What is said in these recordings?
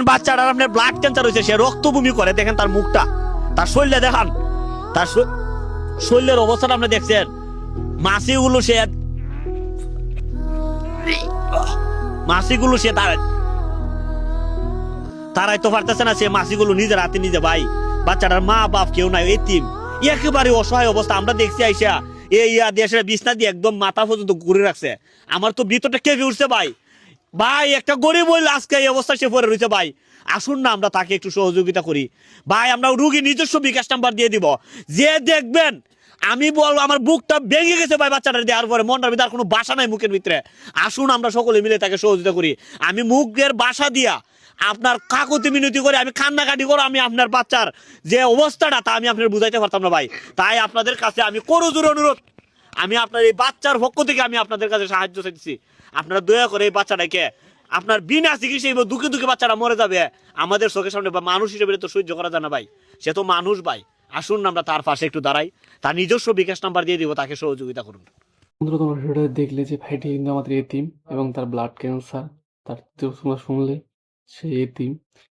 দেখেন বাচ্চাটার আপনার ব্লাড ক্যান্সার হয়েছে, সে রক্ত করে, দেখেন তার মুখটা। তার শরীরে দেখান, তার শরীরের অবস্থাটা আপনি দেখছেন। মাসিগুলো সে মাসিগুলো সে তার তারাই তো পারতেছে না, সে মাসিগুলো নিজের হাতে নিজে ভাই। বাচ্চাটার মা বাপ কেউ নাই, এতিম। একেবারে অসহায় অবস্থা, আমরা দেখছি আইসা, এই দেশের বিছনা দিয়ে একদম মাথা পর্যন্ত ঘুরে রাখছে। আমার তো ভিতরটা কেঁপে উঠছে ভাই। ভাই, একটা গরিব হইলে আজকে এই অবস্থা সে পড়ে রয়েছে ভাই। আসুন না, আমরা তাকে একটু সহযোগিতা করি। ভাই, আমরা রুগী নিজস্ব বিকাশ নাম্বার দিয়ে দিব। যে দেখবেন, আমি বলব, আমার বুকটা ভেঙে গেছে ভাই বাচ্চাটা দেওয়ার পরে, মনটার ভিতরে কোনো বাসা নাই মুখের ভিতরে। আসুন, আমরা সকলে মিলে তাকে সহযোগিতা করি। আমি মুখের বাসা দিয়া আপনার কাকুতি মিনতি করে আমি কান্নাকাটি করে আমি আপনার বাচ্চার যে অবস্থাটা, তা আমি আপনার বুঝাইতে পারতাম না ভাই। তাই আপনাদের কাছে আমি করজোর অনুরোধ আমি আপনার এই বাচ্চার পক্ষ থেকে আমি আপনাদের কাছে সাহায্য চাইছি আপনারা দয়া করে এই বাচ্চাটাকে, আপনার বিনা চিকিৎসা দুঃখে দুঃখে বাচ্চাটা মরে যাবে, আমাদের চোখের সামনে বা মানুষ হিসেবে তো সহ্য করা যায় না ভাই। সে তো মানুষ ভাই। আসুন আমরা তার পাশে একটু দাঁড়াই। তার নিজস্ব বিকাশ নাম্বার দিয়ে দিব, তাকে সহযোগিতা করুন। বন্ধুরা, তোমরা দেখলে যে ভাইটি কিন্তু আমাদের এতিম এবং তার ব্লাড ক্যান্সার তার তোমরা শুনলে সে এতিম।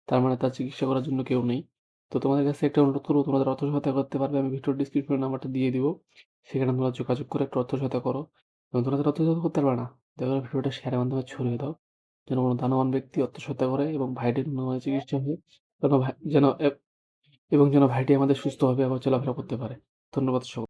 তার মানে তার চিকিৎসা করার জন্য কেউ নেই। তো তোমাদের কাছে একটা অনুরোধ করব তোমাদের অর্থ সহায়তা করতে পারবে। আমি ভিডিও ডিসক্রিপশনে নাম্বারটা দিয়ে দিব। সেখানে তোমরা যোগাযোগ করে একটু অর্থ সহায়তা করো। এবং তোমরা অর্থ সহায়তা করতে পারবে না, দেখো ভিডিওটা শেয়ারের মাধ্যমে ছড়িয়ে দাও। যেন কোনো দানবান ব্যক্তি অর্থ সহায়তা করে এবং ভাইটির উন্নয়নে চিকিৎসা হয় যেন যেন এবং যেন ভাইটি আমাদের সুস্থভাবে আবার চলাফেরা করতে পারে। ধন্যবাদ সকল